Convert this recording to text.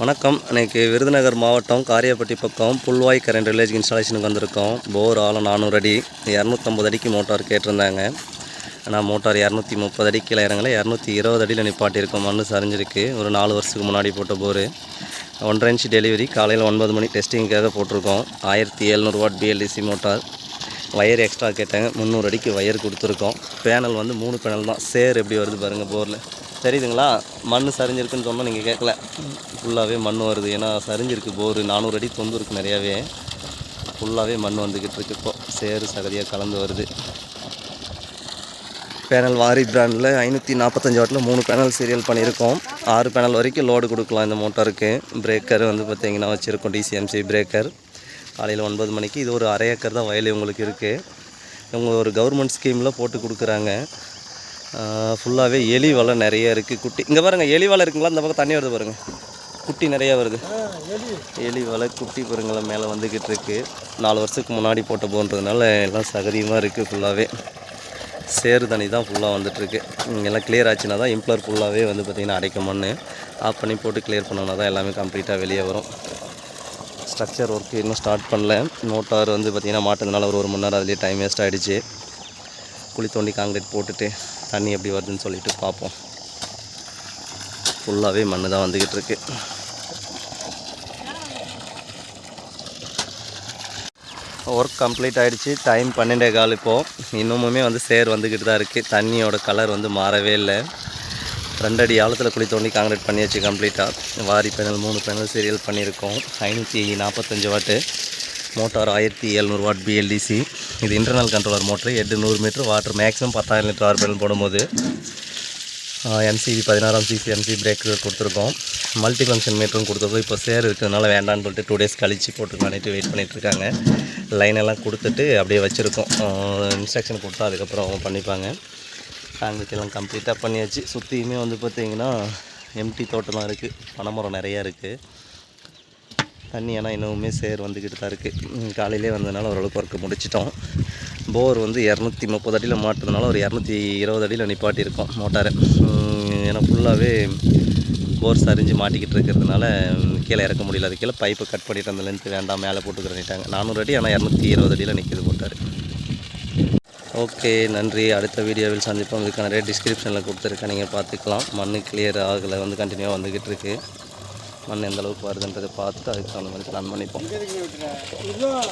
வணக்கம். இன்றைக்கி விருதுநகர் மாவட்டம் காரியப்பட்டி பக்கம் புல்வாய் கரண்ட் வில்லேஜ் இன்ஸ்டாலேஷனுக்கு வந்திருக்கோம். போர் ஆழம் நானூறு அடி இரநூத்தம்பது அடிக்கு மோட்டார் கேட்டிருந்தாங்க. ஆனால் மோட்டார் இரநூத்தி முப்பது அடி கீழே இறங்கல இரநூத்தி இருபது அடியில் நிப்பாட்டியிருக்கோம் மண் சரிஞ்சிருக்கு. ஒரு நாலு வருஷத்துக்கு முன்னாடி போட்ட போர். ஒன்றரை இன்ச்சு டெலிவரி காலையில் ஒன்பது மணி டெஸ்டிங்காக போட்டிருக்கோம். ஆயிரத்தி எழுநூறு watt BLDC motor. Wire extra கேட்டாங்க முந்நூறு அடிக்கு வயர் கொடுத்துருக்கோம். பேனல் வந்து மூணு பேனல் தான். சேர் எப்படி வருது பாருங்கள் போரில். தெரியுதுங்களா? மண் சரிஞ்சிருக்குன்னு சொன்னால் நீங்கள் கேட்கல ஃபுல்லாகவே மண் வருது. ஏன்னா சரிஞ்சிருக்கு போர். நானூறு அடி தொந்து இருக்குது நிறையாவே. ஃபுல்லாகவே மண் வந்துக்கிட்டு இருக்கு இப்போ. சேறு சகதியாக கலந்து வருது. பேனல் வாரி பிராண்டில் ஐநூற்றி நாற்பத்தஞ்சு வாட்டில் மூணு பேனல் சீரியல் பண்ணியிருக்கோம். ஆறு பேனல் வரைக்கும் லோடு கொடுக்கலாம். இந்த மோட்டாருக்கு பிரேக்கர் வந்து பார்த்திங்கன்னா வச்சுருக்கோம். DCMC breaker. காலையில் ஒன்பது மணிக்கு. இது ஒரு அரை ஏக்கர் தான் வயல் உங்களுக்கு இருக்குது இவங்க ஒரு கவர்மெண்ட் ஸ்கீமில் போட்டு கொடுக்குறாங்க. ஃபுல்லாகவே எலி வலை நிறைய இருக்குது குட்டி இங்கே பாருங்கள் எலி வலை இருக்குங்களா? இந்த பக்கம் தண்ணி வருது பாருங்கள் குட்டி நிறைய வருது. எலி. வலை குட்டி பாருங்களேன் மேலே வந்துக்கிட்டு இருக்கு. நாலு வருஷத்துக்கு முன்னாடி போட்ட போன்றதுனால எல்லாம் சகதியமாக இருக்குது ஃபுல்லாகவே சேறு தண்ணி தான் ஃபுல்லாக வந்துட்டுருக்கு. எல்லாம் கிளியர் ஆச்சுன்னா தான் இம்ப்ளர் ஃபுல்லாகவே வந்து பார்த்திங்கன்னா அடைக்க மண் ஆஃப் பண்ணி போட்டு கிளியர் பண்ணோன்னா தான் எல்லாமே கம்ப்ளீட்டாக வெளியே வரும். ஸ்ட்ரக்சர் ஒர்க்கு இன்னும் ஸ்டார்ட் பண்ணல. மோட்டார் வந்து பார்த்திங்கன்னா மாட்டதுனால ஒரு ஒரு மணி நேரம் அதுலேயே டைம் வேஸ்ட் ஆகிடுச்சு குழி தோண்டி காங்கிரீட் போட்டுட்டு தண்ணி எப்படி வருதுன்னு சொல்லிட்டு பார்ப்போம். ஃபுல்லாகவே மண்ணு தான் வந்துக்கிட்டு இருக்கு. ஒர்க் கம்ப்ளீட் ஆகிடுச்சு டைம் பன்னெண்டே கால் இப்போது இன்னுமுமே வந்து சேர் வந்துக்கிட்டு தான் இருக்குது தண்ணியோட கலர் வந்து மாறவே இல்லை. ரெண்டடி ஆழத்தில் குழி தோண்டி காங்கிரீட் பண்ணியாச்சு கம்ப்ளீட்டாக வாரி பேனல் மூணு பேனல் சீரியல் பண்ணியிருக்கோம். ஐநூற்றி நாற்பத்தஞ்சு வாட்டு. மோட்டார் ஆயிரத்தி எழுநூறு வாட் பிஎல்டிசி இது இன்டர்னல் கண்ட்ரோலர் மோட்ரு எட்டு நூறு மீட்ரு வாட்டர் மேக்ஸிமம் பத்தாயிரம் லிட்டர் ஆர்பிஎல் போடும்போது எம்சிபி பதினாறாம் சிசி எம்சி பிரேக் கொடுத்துருக்கோம். மல்டி ஃபங்க்ஷன் மீட்டரும் கொடுத்துருக்கோம் இப்போ சேர் இருக்கிறதுனால வேண்டான்னு சொல்லிட்டு டூ டேஸ் கழிச்சு போட்டுக்கலான்ட்டு வெயிட் பண்ணிகிட்ருக்காங்க லைன் எல்லாம் கொடுத்துட்டு அப்படியே வச்சுருக்கோம். இன்ஸ்ட்ரக்ஷன் கொடுத்தா அதுக்கப்புறம் அவங்க பண்ணிப்பாங்க காங்கிரீட் எல்லாம் கம்ப்ளீட்டாக பண்ணியாச்சு. சுற்றியுமே வந்து பார்த்திங்கன்னா எம்டி தோட்டம்லாம் இருக்குது பனைமரம் நிறையா இருக்குது தண்ணி ஆனால் இன்னுமே சேர் வந்துக்கிட்டு தான் இருக்குது காலையிலே வந்ததுனால ஓரளவுக்கு ஒர்க்கு முடிச்சிட்டோம். போர் வந்து இரநூத்தி முப்பது அடியில் மாட்டுறதுனால ஒரு இரநூத்தி இருபது அடியில் நிப்பாட்டியிருக்கோம் மோட்டாரை. ஏன்னா ஃபுல்லாகவே போர் சரிஞ்சு மாட்டிக்கிட்டு இருக்கிறதுனால கீழே இறக்க முடியல. அது கீழே பைப்பை கட் பண்ணிட்டு அந்த லென்த்து வேண்டாம் மேலே போட்டுக்கிறேன்ட்டாங்க நானூறு அடி ஆனால் இரநூத்தி இருபது அடியில் நிற்கிது போட்டார் ஓகே நன்றி. அடுத்த வீடியோவில் சந்திப்போம். இதுக்கான ரேட் டிஸ்கிரிப்ஷனில் கொடுத்துருக்கேன். நீங்கள் பார்த்துக்கலாம். மண் கிளியர் ஆகலை வந்து கண்டினியூவாக வந்துக்கிட்டு இருக்குது மண் எந்த அளவுக்கு வருதுன்றதை பார்த்துட்டு அதுக்கு தகுந்த மாதிரி பிளான் பண்ணிப்போம்.